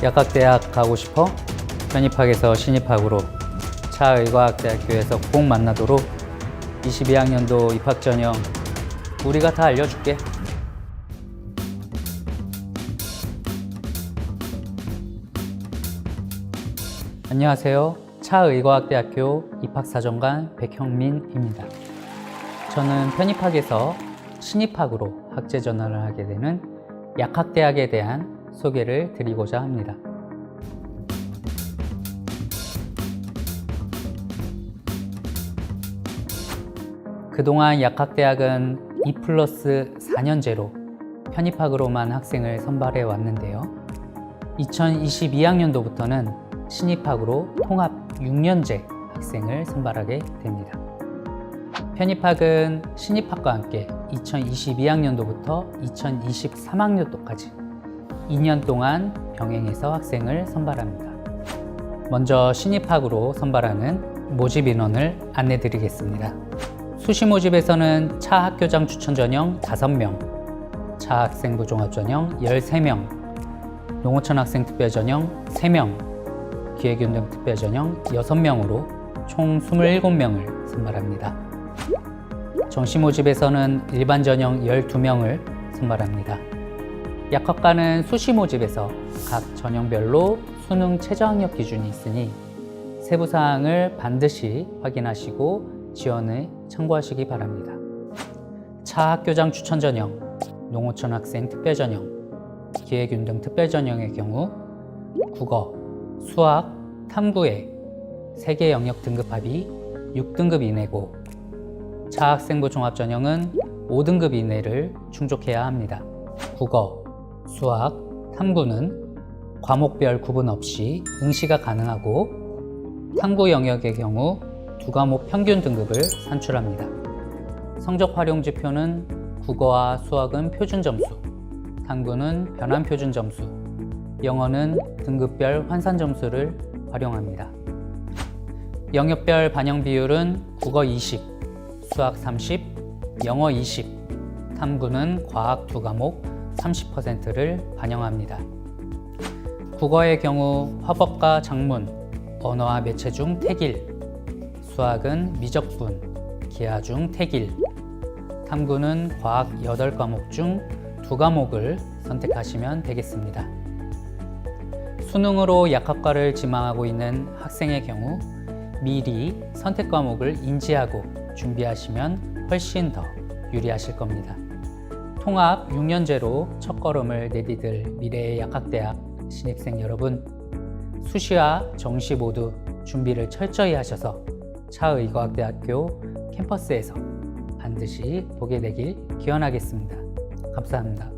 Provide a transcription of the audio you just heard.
약학대학 가고 싶어? 편입학에서 신입학으로 차의과학대학교에서 꼭 만나도록 22학년도 입학 전형 우리가 다 알려줄게. 안녕하세요. 차의과학대학교 입학사정관 백형민입니다. 저는 편입학에서 신입학으로 학제 전환을 하게 되는 약학대학에 대한 소개를 드리고자 합니다. 그동안 약학대학은 2 플러스 4년제로 편입학으로만 학생을 선발해 왔는데요. 2022학년도부터는 신입학으로 통합 6년제 학생을 선발하게 됩니다. 편입학은 신입학과 함께 2022학년도부터 2023학년도까지 2년 동안 병행해서 학생을 선발합니다. 먼저 신입학으로 선발하는 모집 인원을 안내 드리겠습니다. 수시 모집에서는 차 학교장 추천 전형 5명, 차 학생부 종합 전형 13명, 농어촌 학생 특별 전형 3명, 기획윤등 특별 전형 6명으로 총 27명을 선발합니다. 정시 모집에서는 일반 전형 12명을 선발합니다. 약학과는 수시 모집에서 각 전형별로 수능 최저학력 기준이 있으니 세부 사항을 반드시 확인하시고 지원에 참고하시기 바랍니다. 차 학교장 추천 전형, 농어촌 학생 특별 전형, 기획윤 등 특별 전형의 경우 국어, 수학, 탐구의 세계 영역 등급 합이 6등급 이내고 차 학생부 종합 전형은 5등급 이내를 충족해야 합니다. 국어, 수학, 탐구는 과목별 구분 없이 응시가 가능하고 탐구 영역의 경우 두 과목 평균 등급을 산출합니다. 성적 활용 지표는 국어와 수학은 표준 점수, 탐구는 변환 표준 점수, 영어는 등급별 환산 점수를 활용합니다. 영역별 반영 비율은 국어 20, 수학 30, 영어 20, 탐구는 과학 두 과목 30%를 반영합니다. 국어의 경우 화법과 작문, 언어와 매체 중 택일, 수학은 미적분, 기하 중 택일, 탐구는 과학 8과목 중 2과목을 선택하시면 되겠습니다. 수능으로 약학과를 지망하고 있는 학생의 경우 미리 선택 과목을 인지하고 준비하시면 훨씬 더 유리하실 겁니다. 통합 6년제로 첫걸음을 내디딜 미래의 약학대학 신입생 여러분, 수시와 정시 모두 준비를 철저히 하셔서 차의과학대학교 캠퍼스에서 반드시 보게 되길 기원하겠습니다. 감사합니다.